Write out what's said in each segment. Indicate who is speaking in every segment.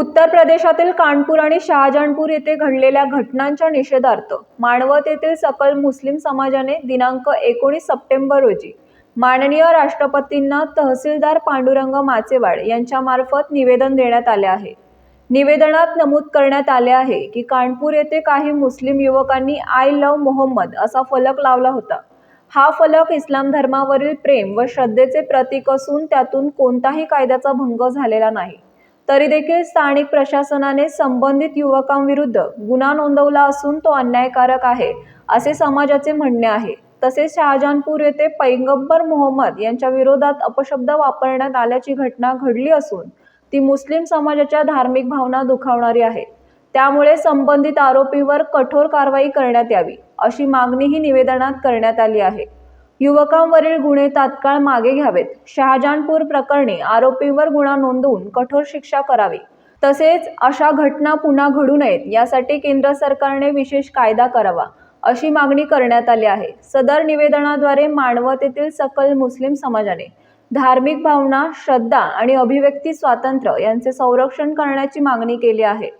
Speaker 1: उत्तर प्रदेशातील कानपूर आणि शहाजहानपूर येथे घडलेल्या घटनांच्या निषेधार्थ मानवत येथील सकल मुस्लिम समाजाने दिनांक एकोणीस सप्टेंबर रोजी माननीय राष्ट्रपतींना तहसीलदार पांडुरंग माचेवाड यांच्यामार्फत निवेदन देण्यात आले आहे. निवेदनात नमूद करण्यात आले आहे की कानपूर येथे काही मुस्लिम युवकांनी आय लव मोहम्मद असा फलक लावला होता. हा फलक इस्लाम धर्मावरील प्रेम व श्रद्धेचे प्रतीक असून त्यातून कोणताही कायद्याचा भंग झालेला नाही. तरी देखील स्थानिक प्रशासनाने संबंधित युवकांविरुद्ध गुन्हा नोंदवला असून तो अन्यायकारक आहे असे समाजाचे म्हणणे आहे. तसेच शहाजहानपूर येथे पैगंबर मोहम्मद यांच्या विरोधात अपशब्द वापरण्यात आल्याची घटना घडली असून ती मुस्लिम समाजाच्या धार्मिक भावना दुखावणारी आहे. त्यामुळे संबंधित आरोपीवर कठोर कारवाई करण्यात यावी अशी मागणीही निवेदनात करण्यात आली आहे. युवकांवरील गुन्हे तात्काळ मागे घ्यावेत. शहाजहानपूर प्रकरणी आरोपींवर गुन्हा नोंदवून कठोर शिक्षा करावी. तसेच अशा घटना पुन्हा घडू नयेत यासाठी केंद्र सरकारने विशेष कायदा करावा अशी मागणी करण्यात आली आहे. सदर निवेदनाद्वारे मानवत येथील सकल मुस्लिम समाजाने धार्मिक भावना श्रद्धा आणि अभिव्यक्ती स्वातंत्र्य यांचे संरक्षण करण्याची मागणी केली आहे.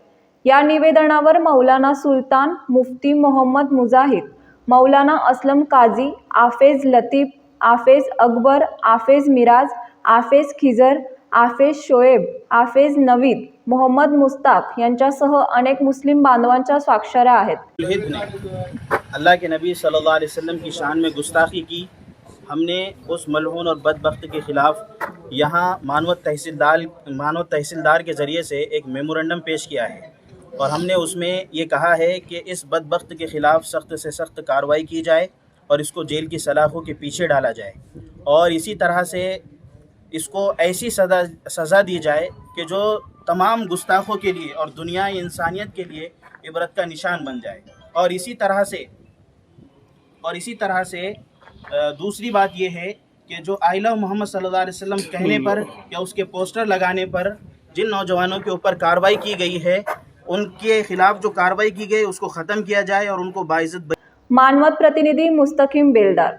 Speaker 1: या निवेदनावर मौलाना सुलतान मुफ्ती मोहम्मद मुजाहिद मौलाना असलम काझी आफेज लतीफ आफेज अकबर आफेज मिराज आफेज खिजर आफेज शोएब आफेज नवीद मोहम्मद मुस्ताक यांच्यासह अनेक मुस्लिम बांधवांच्या स्वाक्षऱ्या आहेत
Speaker 2: हिद ने अल्लाह के नबी सल्लल्लाहु अलैहि वसल्लम की शान में गुस्ताखी की हमने उस मलहून और बदबख्त के ख़िलाफ़ यहाँ मानवत तहसीलदार मानवत तहसीलदार के ज़रिए से एक मेमोरेंडम पेश किया है और हमने उसमें ये कहा है कि इस बदबख्त के ख़िलाफ़ सख्त से सख्त कार्रवाई की जाए और इसको जेल की सलाखों के पीछे डाला जाए और इसी तरह से इसको ऐसी सज़ा सज़ा दी जाए कि जो तमाम गुस्ताखों के लिए और दुनिया इंसानियत के लिए इबरत का निशान बन जाए और इसी तरह से और इसी तरह से अ, दूसरी बात यह है कि जो आई लव मोहम्मद सल्लल्लाहु अलैहि वसल्लम कहने पर या उसके पोस्टर लगाने पर जिन नौजवानों के ऊपर कार्रवाई की गई है उनके खिलाफ जो कार्रवाई की गई उसको ख़त्म किया जाए और उनको बाइज़्ज़त
Speaker 1: मानवत प्रतिनिधि मुस्तकिम बेलदार।